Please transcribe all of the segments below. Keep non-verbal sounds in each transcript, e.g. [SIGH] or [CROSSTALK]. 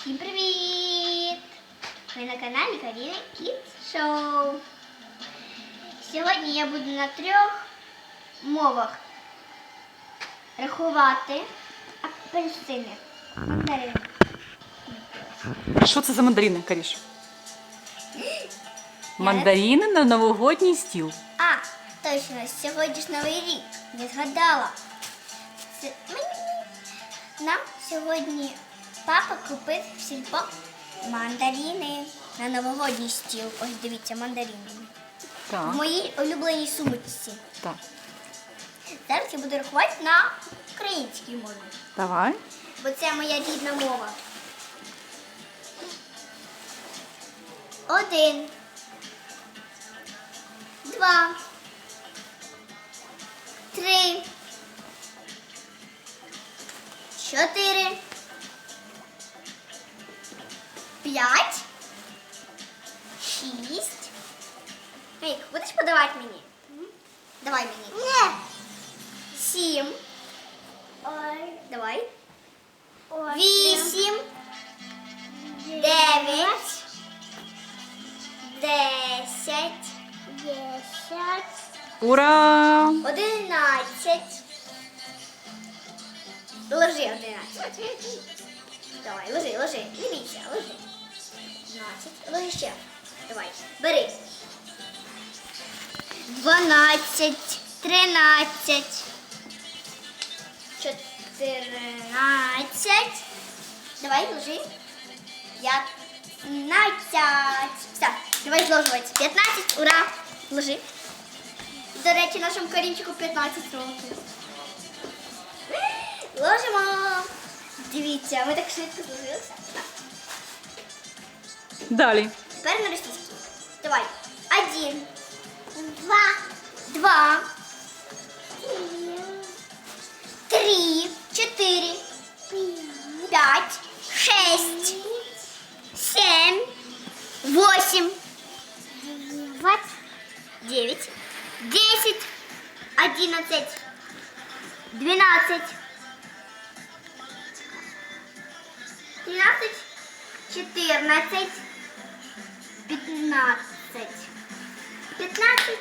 Всім привіт! Ви на каналі Каріна Kids Show. Сьогодні я буду на трьох мовах рахувати апельсини. Мандарини. Що це за мандарини, Каріш? [GASPS] Мандарини на новогодній стіл. А, точно, сьогодні ж новий рік. Не згадала. Це. Нам сьогодні папа купив в сільпо мандарини на новогодній стіл. Ось дивіться, мандарини. В моїй улюбленій сумочці. так. Зараз я буду рахувати на українській мові, Давай. бо це моя рідна мова. Один. Два. Три. Чотири. П'ять. Шість. Ей, будеш подавати мені? Давай мені. Не. Сім. Давай. Вісім. Дев'ять. Десять. Десять. Ура! Одинадцять. Ложи одинадцять. Давай, ложи, ложи. Не бійся, ложи. Дванадцять. Ложи ще. Давай, бери. Дванадцять. Тринадцять. Чотирнадцять. Давай, ложи. П'ятнадцять. Все, давай зложувати. П'ятнадцять. Ура! Ложи. До речі, нашому Карінчику 15 років. Ложимо. Дивіться, ми так швидко зложилися. Так. Далі. Тепер на російській. Давай. Один. Два. Два. Три. Чотири. П'ять. Шесть. Семь. Восемь. Девять. Десять. Одиннадцать. Двенадцать. Тринадцать. Четырнадцать. Пятнадцать. Пятнадцать.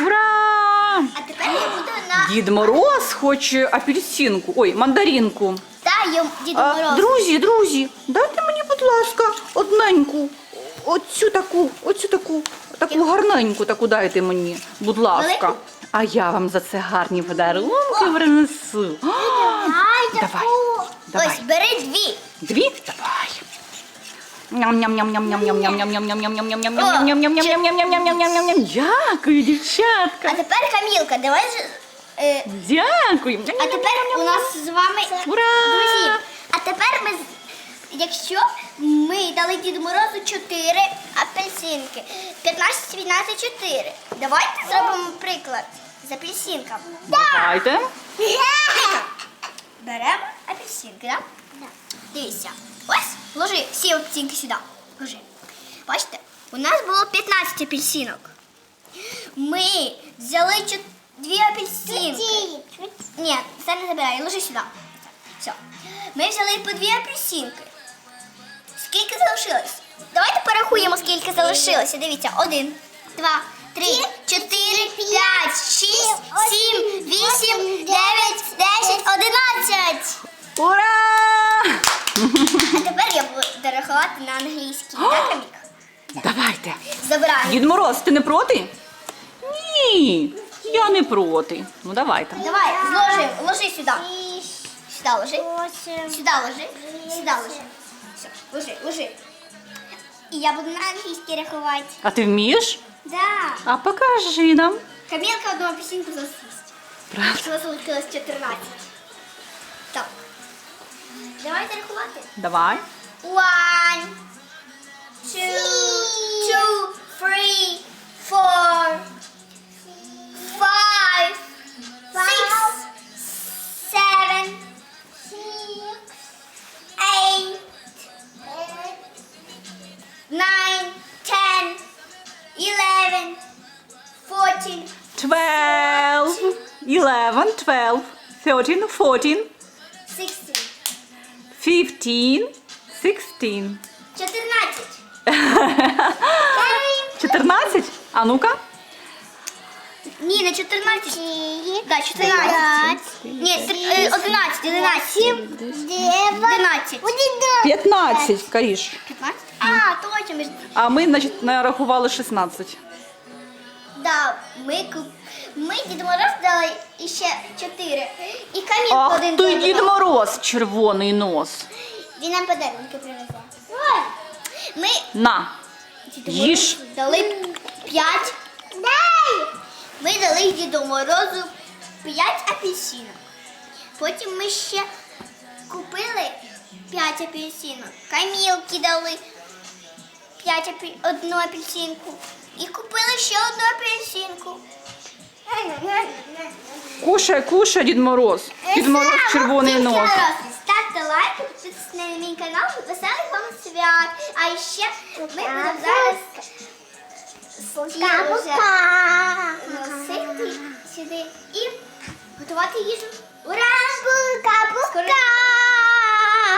Ура! А тепер я буду на Дід Мороз хоче апельсинку. Ой, мандаринку. Та йому Діду А, Морозу. друзі, друзі, дайте мені, будь ласка, одненьку. Оцю таку, оцю таку, таку гарненьку таку дайте мені, будь ласка. Велику? А я вам за це гарні подарунки принесу. А, Давай, [GASPS] давай. Ось, бери дві. Дві? Давай. Дякую, дівчатка. А тепер Камілка, давай же. е, Дякую. А тепер у нас з вами Ура! друзі. А тепер ми, з- якщо ми дали Діду Морозу 4 апельсинки, 15, 12, 4. Давайте зробимо приклад з апельсинками. Давайте. Беремо апельсинки, так? Да? Дивіться. Всі апельсинки сюди. Ложи. Бачите, у нас було 15 апельсинок. Ми взяли дві апельсинки. Ні, це не забирай, ложи сюди. Все. Ми взяли по дві апельсинки. Скільки залишилось? Давайте порахуємо, скільки залишилося. Дивіться, один, два, три, чотири, п'ять, шість, сім, вісім, дев'ять, десять, одинадцять. Ура! А тепер я буду рахувати на англійській. Так? Давайте. Забираємо. Дід Мороз, ти не проти? Ні, я не проти. Ну давайте. Давай, зложи, ложи сюди. Сюди ложи. Сюди ложи. Сюди ложи. Все, ложи, ложи. І я буду на англійській рахувати. А ти вмієш? Да. А покажи нам. Камілка одну апельсинку засість. Правда. Всього залишилось 14. Так. Давайте рахувати. Давай. One, two, two, three, four, five, six, seven, eight, nine, ten, eleven, fourteen, Twelve, eleven, twelve, thirteen, fourteen, sixteen, fifteen, Sixteen. 14. 14? [LAUGHS] А ну-ка. Ні, не 14. Да, 14. Ні, тр- е, 11, 11. 11. 15, Каріш. 15? А, точно. Ми, А ми, значить, нарахували 16. да, ми, куп- ми Дід Мороз дали іще 4. І камінь Ах один ти. Дід Мороз, червоний нос. Він нам подарунки привезе. Ой. Ми На. Їж. Дали 5. Дай! Ми дали Діду Морозу 5 апельсинок. Потім ми ще купили 5 апельсинок. Камілки дали 5 апель... одну апельсинку. І купили ще одну апельсинку. Кушай, кушай, Дід Мороз. Дід Мороз, червоний Дітки нос. Мій канал, веселих вам свят. А ще ми будемо зараз носити сюди і готувати їжу. Ура! Скоро